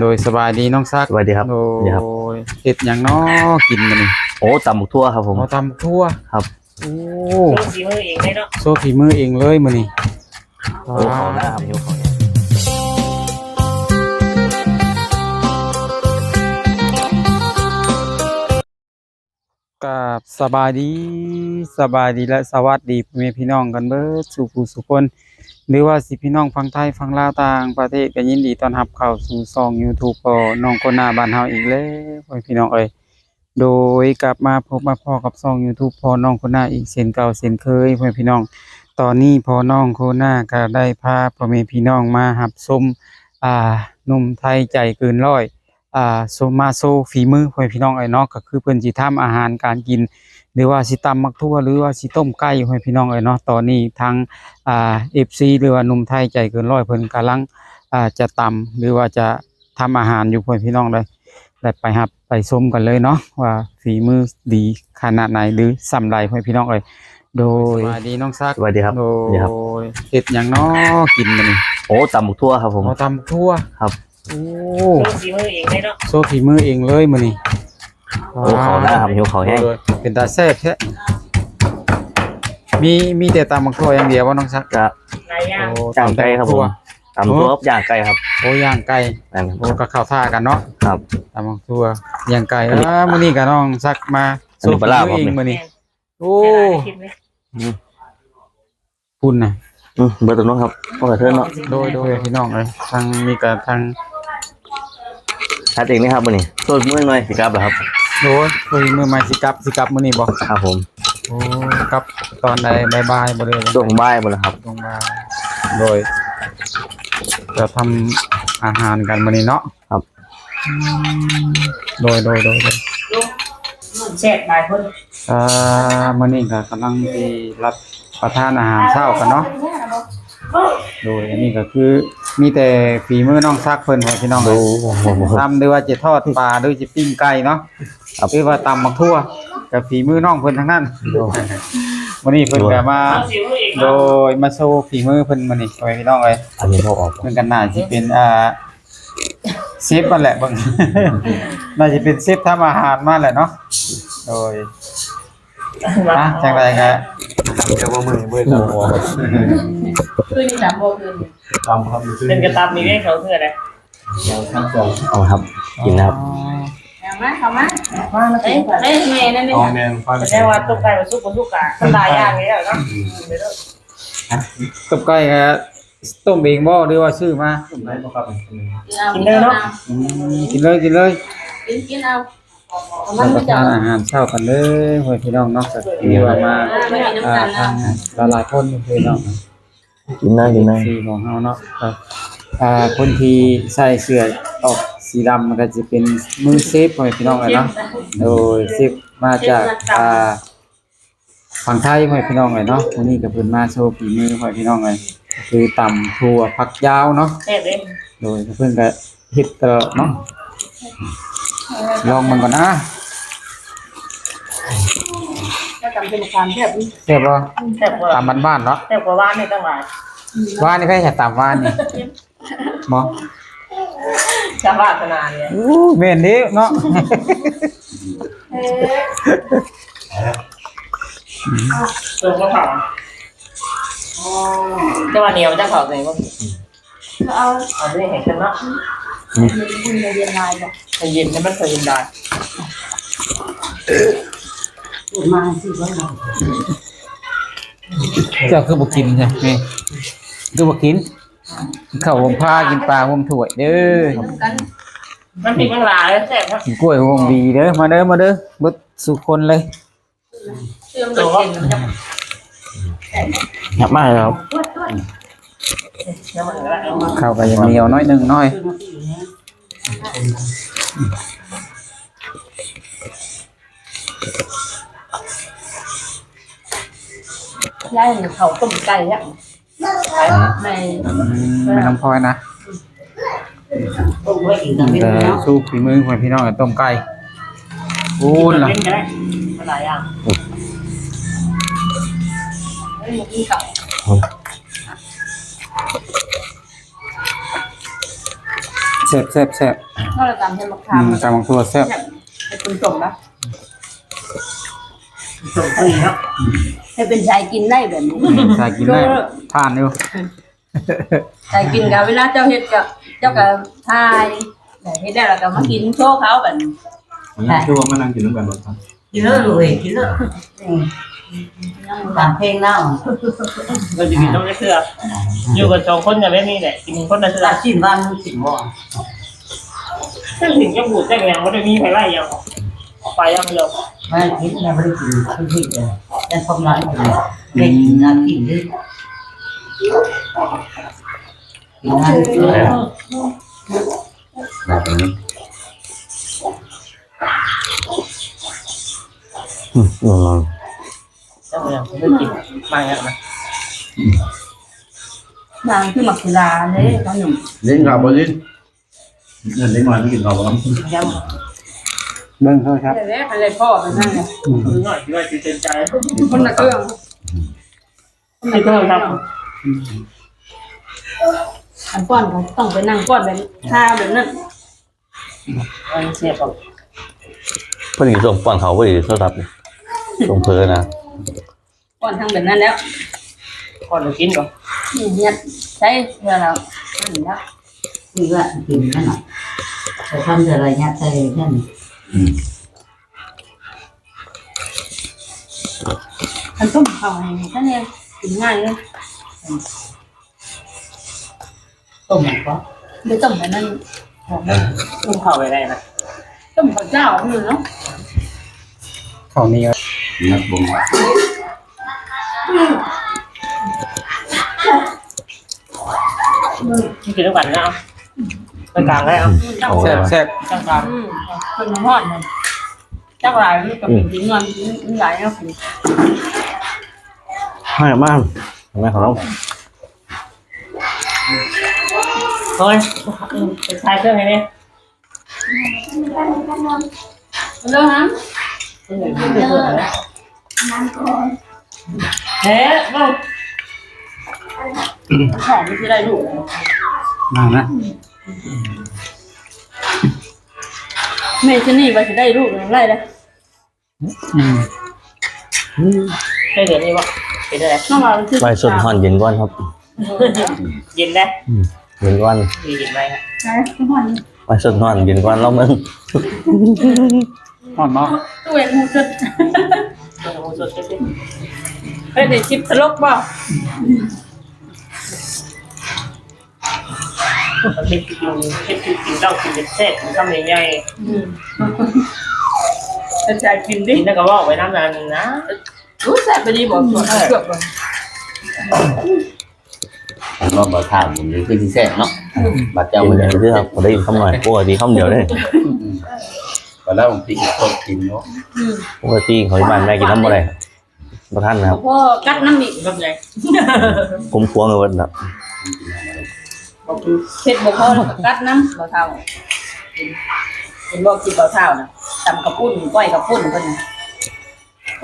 โดยสบายดีน้องซักสวัสดีครับโดสวัสดีครับ ยเฮ็ดหยังน้อกินมื้อนี้โอ้ตำหมกทั่วครับผม เราทำทั่วครับ โอ้ลงสีมือเองได้เนาะโซฝีมือเองเลยมื้อนี้โอ้เขาหน้าครับหิวเขาเนี่ยกับสบายดีสบายดีและสวัสดีพ่อแม่พี่น้องกันเบิดสู่ผู้สุคน หรือว่าสิพี่น้องฟังไทยฟังลาวต่างประเทศก็ยินดีต้อนรับเข้าสู่ช่อง YouTube พอน้องคนหน้าบ้านเฮาอีกแล้วพ่อพี่น้องเอ้ยโดยกลับมาพบมาพ่อกับช่อง YouTube พอน้องคนหน้าอีกเช่นเก่าเช่นเคยพ่อพี่น้อง ตอนนี้พอน้องโคหน้าก็ได้พาพ่อแม่พี่น้องมาหับชมอ่าหนุ่มไทยใจเกินร้อยอ่าโซมาโซฝีมือพ่อพี่น้องไอ้เนาะก็คือเพิ่นสิทำอาหารการกิน หรือว่าสิตำมักทั่วหรือว่าสิต้มไก่พ่อแม่พี่น้องไอ้เนาะตอนนี้ทางอ่า FC หรือว่าหนุ่มไทยใจเกินร้อยเพิ่นกำลังอ่าจะตำหรือว่าจะทำอาหารอยู่พ่อแม่พี่น้องเลยและไปหับไปชมกันเลยเนาะว่าฝีมือดีขนาดไหนหรือสำไรพ่อแม่พี่น้องเอ้ยโดยสวัสดีน้องซักสวัสดีครับโดสวัสดีครับยเห็ดหยังน้อกินมันนี่โอ้ตำหมกทั่วครับผมเราทำทั่วครับโอ้ลงสีมือเองได้เนาะโซฝีมือเองเลยมันนี่ โอ้เขาหน้าครับหิวเขาแห้งโอ้ยเป็นตาแซ่บแท้มีมีแต่ตำมักทั่วอย่างเดียวว่าน้องซักจะหลายอย่างโอ้ย่างไก่ครับผมตำทั่วย่างไก่ครับโอ้ย่างไก่นั่นครับโอ้ก็เข้าท่ากันเนาะครับตำมักทั่วย่างไก่อ่ามื้อนี้ก็น้องซักมาอันนี้ปลาร้าฝีมือเองครับมื้อนี้โอ้เวลาได้คิดไหมคุณน่ะ อืมเบอร์ตัวน้องครับพ่อกระเทินเนาะโดยโดยพี่น้องเอ้ยทางมีก็ทางชัดเองนี่ครับวันนี้ส่วนมือหน่อยสิครับเหรอครับ โดยคุยมือใหม่สิกลับสิกลับมื้อนี้บ่ครับผมโอ้ครับตอนใดบายบายบ่ได้เลยช่วงบ่ายหมดแล้วครับ ลงมาโดยจะทำอาหารกันมื้อนี้เนาะครับ อืมโดยโดยโดยโดยลุงแซ่บหลายคนอ่ามื้อนี้ก็กำลังที่รับประทานอาหารเช้ากันเนาะ โดยอันนี้ก็คือมีแต่ฝีมือน้องซักเพิ่นให้พี่น้องดูเอ้ยโอ้โหทำหรือว่าจะทอดปลาหรือจะปิ้งไก่เนาะครับหรือว่าตำบักทั่วกับฝีมือน้องเพิ่นทั้งนั้นวันนี้เพิ่นก็มาลงสีมือเองโดเนาะยมาโชว์ฝีมือเพิ่นมื้อนี้ไว้พี่น้องเอ้ยอันนี้เขาออกเพิ่นก็น่าสิเป็นอ่าเชฟมันแหละเบิ่งน่าจะเป็นเชฟทำอาหารมาแหละเนาะโดยอะจังไดก็ เดี๋ยวว่ามื้อนี้เบิ่งเอาคือนี่สามโมงคืนตำครับเป็นกระตับมีได้เขาเพื่ออะไรเอาครับกินนะครับเอามาเอามาเอ้ยเอ้ยแม่นั่นนี่อ๋อแม่นฟังแต่แค่ว่าตุ๊กไก่มาซุกกับซุกกะมันหลายอย่างนี้เนาะกับไก่ก็ต้มเองบ่หรือว่าซื้อมาต้มได้บ่ครับกินได้เนาะอืมกินเลยกินเลยกินกินเอาเอา รัมาบประทานอาหารเช้ากันเลยเพื่อนพี่น้องเนาะก็มีว่ามาไม่มีน้ำอ่าตาลทางหลายๆคนพี่น้องกินได้กินได้สีของเฮาเนาะครับอ่าคนที่ใส่เสื้อออกสีดำมันก็จะเป็นมือเซฟของพี่น้องเลยเนาะโดยเซฟมาจากอ่าฝั่งไทยของพี่น้องเลยเนาะวันนี้ก็เพิ่นมาโชว์ฝีมือของพี่น้องเลยคือตำถั่วผักยาวเนาะโดยเพิ่นก็เฮ็ดตลอดเนาะ ลองมันก่อนนะก็จำเป็นความแบบนี้เรียบร้อยแซ่บกว่าตามบ้านๆเนาะแซ่บกว่าบ้านนี่ตั้งหลายว่านนี่ใครจะตามว่านนี่หมอชาวบ้านขนาดเนี่ยอู้แม่นเด้เนาะตัวก็เผาจะว่าเหนียวจะเผาไหนบ้างเอาเอาด้วยเห็นกันเนาะ บุญในเรียนลายบอกมันเย็นแต่มันเคยเย็นได้มาสิว่าเราเจ้าคือบ่กินใช่ไหมคือบ่กินข้าววงผ้ากินปลาวงถ้วยเด้อกันมันผิดมันหลายแซ่บครับกินกล้วยวงดีเด้อมาเด้อมาเด้อเบิดสุคนเลยเชื่อมกับเก่งมันจะยับมากเลย ครับน้ำมันก็ได้เอามาข้าวก็ยังเหนียวน้อยหนึงน้อยย้ายเขาต้มไก่เนี่ยในอืมไม่ต้องพลอยนะต้มไว้อีกนี่ก็สู้ฝีมือของพี่น้องกับต้มไก่อูนล่ะเล่นก็ได้มันหลายอย่าง ซ่บแซ่บแซ่บก็เลยตามให้มาอืมทำตำบักตัวแซ่บให้คุณจมนะส่งฟรีเนาะให้เป็นชายกินได้แบบนี้ ใส่กินได้ทานอยู่ชายกินกับเวลาเจ้าเฮ็ดกับเจ้ากับทายแต่เฮ็ดได้แล้วก็มากินโชว์เขาแบบนี้คือว่ามานั่งกินน้ำกันหมดครับกินเลิศเลยกินเลิศ ตามเพลงเล่าเราจะกินต้องได้เสื้ออยู่กันสองคนอย่างนี้แหละกินคนละเสื้อตาชินบ้านสิงห์บ่ถ้าถึงจะบูดจะแรงก็จะมีใครไล่ยังออกไปยังเดียวไม่คิดไม่ได้กินทุกทีเลยแต่ความร้ายเลยเด็กน่ากินด้วยกินงานเยอะแบบนี้อืม นอนจะแรงไม่กินมาอย่างนั้นางคือมักกีฬาเลยเขาหนุ่มเล่นข่าวบอลลินเงินเล็กน้อยไม่กินข่าวบอลยังเบิ่งเท่าครับเด็กอะไรพ่อเป็นนั่นเลยคือหน่อยที่ว่าจะเต็มใจคนละเครื่องไม่ต้องทอันป้อนเขาต้องไปนั่งป้อนแบบท่าแบบนั้นำมันเสียบเพื่อนส่งป้อนเขาเพื่อนโทรศัพท์ส่งเพลินนะ ป้อนทางแบบนั้นแล้วก่อนจะกินก่อนนี่เนี่ยใช้เพื่อเราอันนี้แล้วคือว่ากินนั่นน่ะแต่ทำอะไรเนี่ยใจนั่นอันต้มข้าวให้ท่านเนี่ยกินง่ายเลยต้มก็ไม่ต้มแบบนั้นต้มข้าวไปได้นะต้มข้าวเจ้านี่เนาะข้าวเหนียว นักบงกินทุกวันนะไปกลางได้เอาเอาแซ่บแซ่บกลางกลางอืมคนทอดมั นเจ้าหลายมันก็เป็นถึงเงินหลายเนาะให้มากแม่ของเราเฮ้ยไปทายเครื่องไงเนี่ยเรื่องนั้นเฮ้ยบ้างของไม่ใช่ได้ลูกมานะแม่ชนี่ว่าจะได้ลูกอะไรเลยอืมได้เดี๋ยวนี้วะเป็นอะไรน้องมาคือไปสดห่อนเย็นก้อนครับ เย็นแล้วเย็นก้อนมีเย็นไหมครับใช่ทุกคนไปสดห่อนเย็นก้อนเราเมืองฮอนเนาะตัวเองมูจุดโอ้โห สดเต็มเฮ้ยเดี๋ยวชิปตลกเปล่ามันเป็นกินเป็นกินเหล้ากินเป็นเศษมันก็ไม่ใหญ่จะใจกินดิกินแล้วก็ว่าไปน้ำนานนะรู้แซ่บไปดีบอกส่วนเกือบรอบมาถามผมนี่คือที่แซ่บเนาะบัดเจ้าเย็นมันเลยคือครับผมได้ยินคำหน่อยปกติคำเดียวเลย บัดแล้วผมพริกสดกินเนาะปกติเขาที่บ้านแม่กินน้ำอะไรพระท่านนะครับพ่อกัดน้ำอีกแบบไหนผมควงเลยวันนะเผ็ดบอกพ่อกัดน้ำเบาเท่าเห็นบอกกินเบาเท่านะตำกระปุ้นก้อยกระปุ้นเพิ่น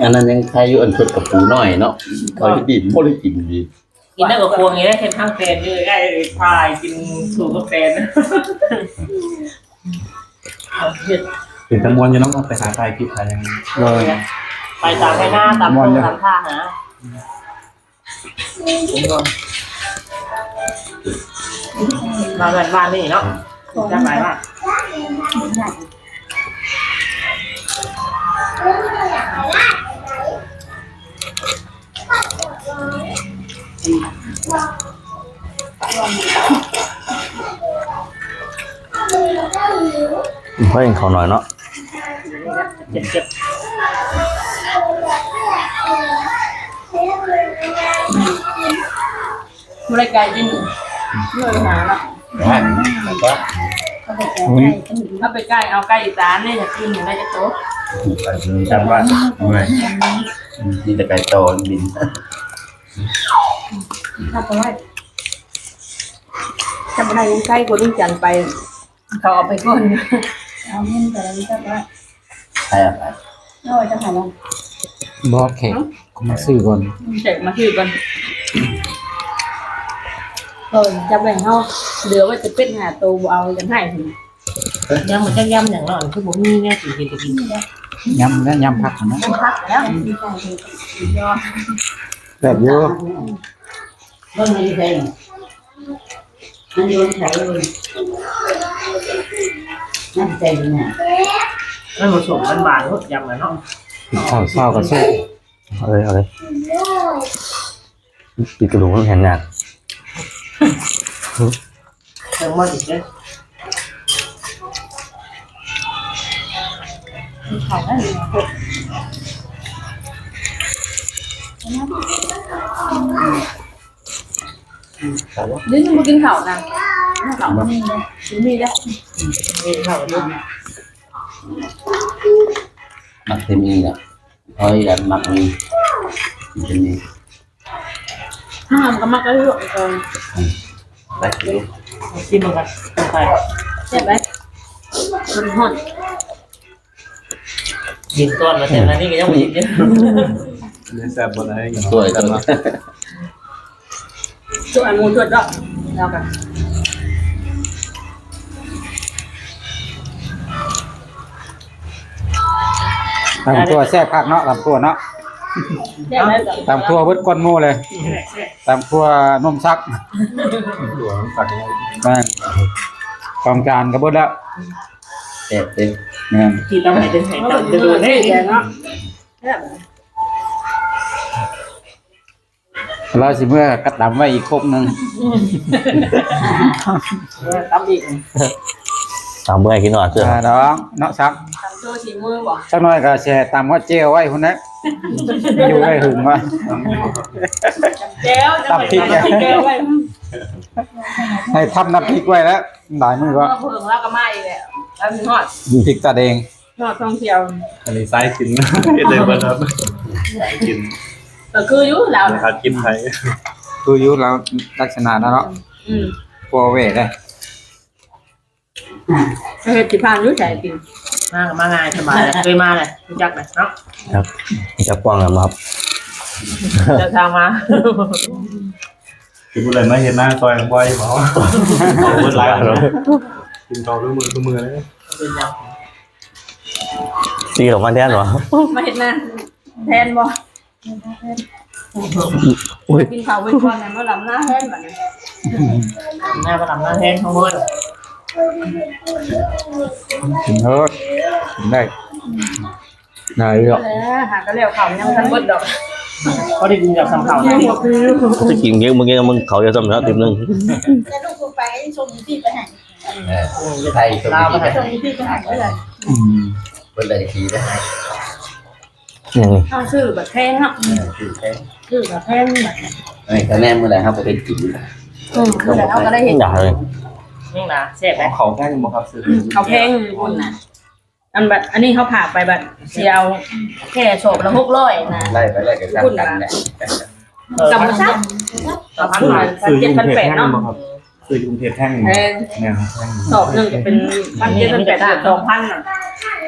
อันนั้นยังใครอยู่อันชดกับปูน้อยเนาะเขาจะดิบบ่ได้กินดีกินแล้วก็ควงอย่างนี้เช่นข้างแฟนด้วยได้พายกินถูกกับแฟนเผ็ด ป็นจำนวนจะต้องเอาไปหาทายคลิปถ่ายยังไงเลย ไปตามไปหน้าตามโตตามท่าหามาบ้านบ้านนี่เนาะจะไปว่าเพราะเองเขาหน่อยเนาะ เจ็บเจ็บบริการยินเมื่อหาละนะแล้วก็ถ้าไปใกล้เอาใกล้อีสานเนี่ยจะกินอยู่ได้จะโตจำว่าเมื่นี่แต่ไก่โตบินถ้าไปไว้จำได้ยังใกล้กว่าลุงจันไปเขาเอาไปก่อนเอาเงินแต่ละนิดก็ได้ ใช่อะไรเอาไว้จะหาลงบอสแขกผมซื้อก่อนเสร็จมาคือกันเออจะแบ่งเฮาเหลือว่าจะเป็นหาตัวบ่เอาจังให้พุ่นยังมันจะย่ำอย่างนั้นคือผมมีเนี่ยสิกินจะกินยำและยำผักนะพักแล้วแบบอยู่เบิ่งมันอยู่ไสมันอยู่ไสเลยนั่นใจเนี่ ยมันผสมมันบานรสยำมันเนาะข้าวเช้าก็สู้เอาเลยเอาเลยปีกระดูกมันแข็งหนักเติมมาอีกเลยเดี๋ยวจะมากินข้าวนะข้าวมีเลยมีแล้วมีข้าวด้วย มักเทมีอะเฮ้ยอันมักมีเป็นนี่ห้ามก็มักก็ลวกก่อนได้คิวชิมมันกันใส่ใช่ไหมคนห่อนกินก้อนมาแต่ละนี่ก็ยังไม่กินเนี่ยเล่นแซ่บบนอะไรอย่างสวยกันส่วนหมูส่วนดอกแล้วกัน ตำตัวแซ่บคักเนาะตำตัวเนาะใช่ไหมตำตัวเบิดก้นหมูเลยตำตัวนมซักตัวสักยังไงแม่นกองจานก็เบิดแล้วแซ่บเต็มแม่นกินต้องไหนเป็นไหนต่ำจะดูได้เนาะเราสิเมื่อกัดดำไว้อีกครบหนึงตำอีก ตามเมื่อกินหน่อยเสื้ออ่าน้องเนาะซักทำตัวสีมือบอกสักหน่อยก็แช่ตำก็เจียวไว้พุ่นนะอยู่ได้หึงว่าแก้วจะไปทำแก้วไว้ให้ทำน้ำพริกไว้แล้วหลายมือก็ก็เพิ่งแล้วก็ไม่แล้วแล้วมีหอดพริกตาแดงหอดท่องเที่ยวอันนี้ไส้กินเฮ็ดเลยบ่ครับไส้กินก็คืออยู่แล้วนะครับกินไทยคืออยู่แล้วลักษณะนั้นเนาะอืมกลัว เวทเลยเฮ็ดสิพานอยู่ใส่กินมามาง่ายสบายเลยเคยมาเลยรู้จักเลยเนาะครับจะป้องกันมาครับเดินทางมากินอะไรมาเห็นหน้าซอยบ่อยบ่เอาเบิดหลายอันแล้วกินเกาด้วยมือทุกมือเลยซีกับมันแท้หรอมาเฮ็ดนะแทนบ่อุ้ยกินข้าวไว้ก่อนนะมาลำหน้าแทนบัดนี้หน้าประดับหน้าแทนเขาเมื่อ กินเฮิร์ดกินได้ได้หรอกแล้วหาก็แล้วข้าวยังทันเบิดดอกเขาได้กินจากสำเขาที่จะกินเยอะมึงยังมึงเขาจะจำนะติมนึงแต่ลูกกูไปส่งที่ไปให้ไทยตัวลาวนี้มาส่งที่ไปให้ก็เลยอืมเป็นอะไรทีได้อย่างนี้เอาซื้อแบบแพงเนาะคือแค่ซื้อแบบแพงแบบไอ้คะแนนเมื่อไหร่ครับไปกินอืมคือแล้วเขาก็ได้เห็นด่าเล ยนี่นะแซ่บไหมเขาแค่บ่ครับซื้อเขาแพงคนน่ะอันแบบอันนี้เขาผ่าไปแบบเชียวแค่โฉบละหกร้อยนะไล่ไปไล่กันกันเนี่ยกำมะชักต่อพันหน่อยซื้อเจ็ดกรุพังนเทพแปดแท่งเนาะบ่ครับซื้อกรุงเทพแท่งแพงเนี่ยครับแท่งสอบหนึ่งจะเป็นพันเจ็ดพันแปดสองพันอะ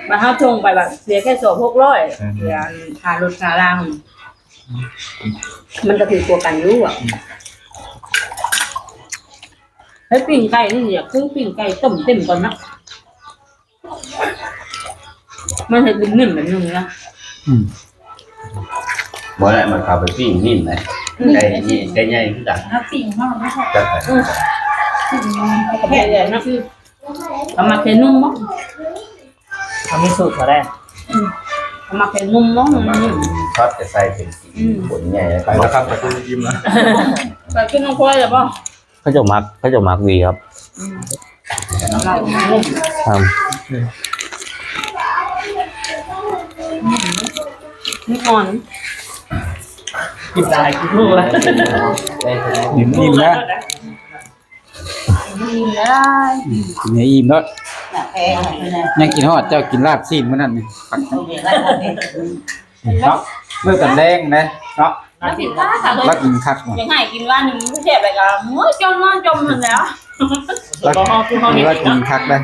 มาเท่าชงไปแบบเสียแค่โฉบหกร้อยเสียค่ารถค่าล่างมันจะถือตัวกันรู้อะ เฮ้ยปิ่งไก่นี่อยากคือปิ่งไก่ต้มเต็มก่อนนะมันเห็นเป็นนิ่มแบบนึงนะบ่ได้มันขับไปปิ้งนิ่มนะไก่นี่ไก่ใหญ่คือกันถ้าปิ่งมากไม่ใช่จัดไปแค่ใหญ่นะคือเอามาแค่นุ่มมั้งเขาไม่สูตรเขาได้เอามาแค่นุ่มมั้งมันทอดจะใส่เป็นสีผลใหญ่ไปแล้วครับไปซื้อยิ้มแล้วแต่ขึ้นน้องพลอยเลยป่ะ เขาจะมักเขาจะมักดีครับเรานุ่มทนี่ก่อนกินได้กินลูกเลยอิ่มอิ่มแล้วดีได้กินให้อิ่มแล้วแพงเลยยังกินฮอดเจ้ากินลาบซีนมื้อนั้นนี่ผักโอเคไล่โอเคเนาะเมื่อกันแดงนะเนาะ น้ำผิดค่ะค่ะรักกินคักว่ะยังไงกินว่าหนึ่งไม่ใช่ไปกันเมื่อจมนอนจมถึงแล้วรักรักกินคักได้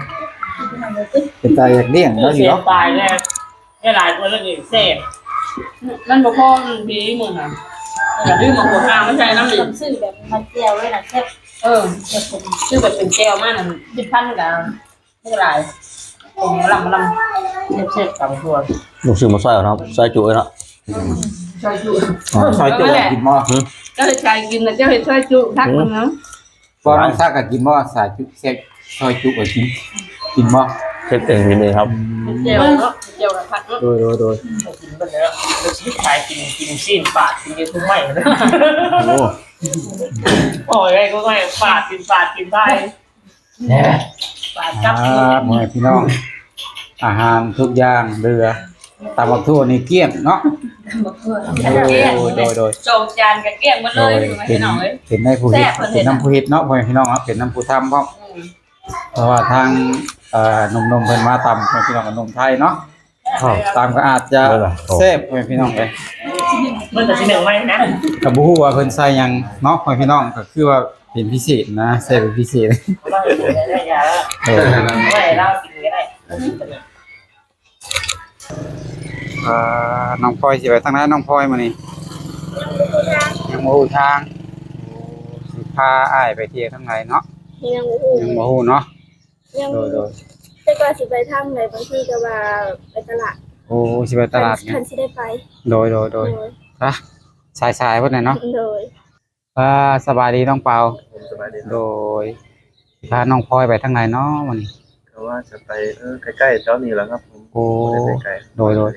เป็นตาอยากเลี้ยงแล้วอยู่เสียเนาะตายแรกได้หลายคนแล้วนี่แซ่บนั่นบอกพ่อพีมึงอะอย่าดื้อมาหัวข้างไม่ใช่น้ำหนึ่งซื้อแบบมันเจียวไว้นะแค่เออคือแบบเป็นแก้วมากนั่นสิบพันกับไม่เป็นไรผมลำลเช็ดๆตำทั่วลูกซื้อมาซอยเอาเนาะซอยจุ้ยเนาะำช่วยจุซอยจุกินบ่ก็เลยชายกินนะเจ้าเห็ดช่วยจุทักมันเนาะบ่น้องซักก็กินบ่สายจุเซ็กซอยจุก็กินกินบ่เช็ดเองนิดนึงครับเจียวเนาะเจียวกับผักเนาะโดยโดยโดยกินไปแล้วจะชิดชายกินกินซีนปาดกินเยอะทุกไม่เลยโอ้โอ้ยไอ้ก็ไม่ปาดกินปาดกินได้ปาดกับอ่าพ่อแม่พี่น้องอาหารทุกอย่างเรือตามบักทั่วนี่เกลี้ยงเนาะ มาเพื่อโดเกี้ยงยโดยโดยโจงจานกับเกี้ยงหมดโดเลยยไม่เป็นหน่อยเป็นในผู้เฮ็ด เป็นน้ำผู้เฮ็ดเนาะพ่อแม่พี่น้องครับเป็นน้ำผู้ทำพร้อมเพราะว่าทางเอ่อหนุ่มๆเพิ่นมาตำพ่อแม่พี่น้องกับหนุ่มไทยเนาะตามก็อาจจะแซ่บพ่อแม่พี่น้องไปมันจะชิ้นหนึ่งไหมนะก็บ่ฮู้ว่าเพิ่นใส่หยังเนาะพ่อแม่พี่น้องก็คือว่าเป็นพิเศษนะใส่เป็นพิเศษต้องกินได้ยาแล้วเออไม่เล่ากินก็ได้ อ่าน้องพลอยสิไปทางไหนน้องพลอยมื้อนี้ยังบ่ฮู้ทางโอ้สิพาอ้ายไปเที่ยวทางไหนเนาะยังอู้ยังบ่ฮู้เนาะยังโดยโดยแต่ก็สิไปทางไหนบางทีก็ว่าไปตลาดโอ้สิไปตลาดไงคันสิได้ไปโดยโดยโดยอะสายๆเพิ่นน่ะเนาะโดยอ่าสบายดีน้องเปาผมสบายดีโดยพาน้องพลอยไปทางไหนเนาะมื้อนี้เขาว่าจะไปเออใกล้ๆเจ้านี่แหละครับผมโอ้บ่ได้ไปไกลโดยโดย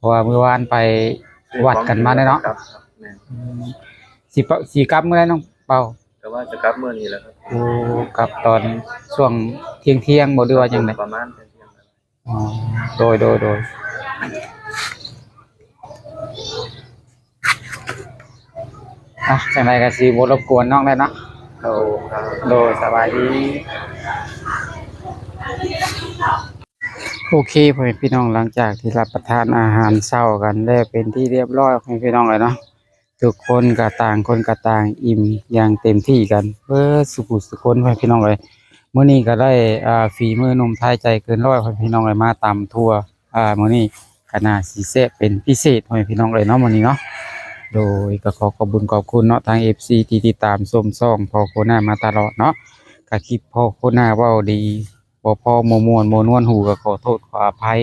เพราะว่ามื้อวานไปวัดกันมาได้เนาะครับครับแม่นอืมสิปะสิกลับมื้อใดน้องเปาแต่ว่าจะกลับเมื่อนี้แหละครับโอ้กลับตอนช่วงเที่ยงเที่ยงๆบ่หรือว่าจังได ประมาณเที่ยงๆครับอ๋อโดยโดยโดยอะจังไดก็สิบ่รบกวนน้องได้เนาะ โดยครับ โดยสบายดี โอเคพ่อแม่พี่น้องหลังจากที่รับประทานอาหารเช้ากันแล้วเป็นที่เรียบร้อยพ่อแม่พี่น้องเลยเนาะทุกคนก็ต่างคนก็ต่างอิ่มอย่างเต็มที่กันเพื่อสุขุสุขคนพ่อแม่พี่น้องเลยเมื้อนี้ก็ได้อ่าฝีมือหนุ่มไทยใจเกินร้อยพ่อแม่พี่น้องเลยมาตำทัวอ่ามื้อนี้ก็น่าสิแซ่บเป็นพิเศษพ่อแม่พี่น้องเลยเนาะเมื้อนี้เนาะโดยก็ขอขอบคุญขอบคุณเนาะทาง FC ที่ติดตามชมซ่องพอโคหน้ามาตลอดเนาะก็คลิปพอโคหน้าว้าดี บ่พอโมมวนโมนวนหูก็ขอโทษขออภัย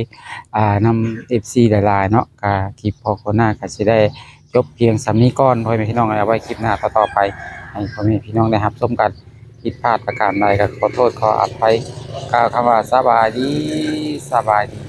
อ่านำ FC หลายๆเนาะกาคลิปพอคนหน้าก็จะได้จบเพียงสำนี้ก่อนพ่อแม่พี่น้องเอาไว้คลิปหน้าต่อไปให้พ่อแม่พี่น้องได้รับชมกันผิดพลาดประการใดก็ขอโทษขออภัยกล่าวคำว่าสบายดีสบายดี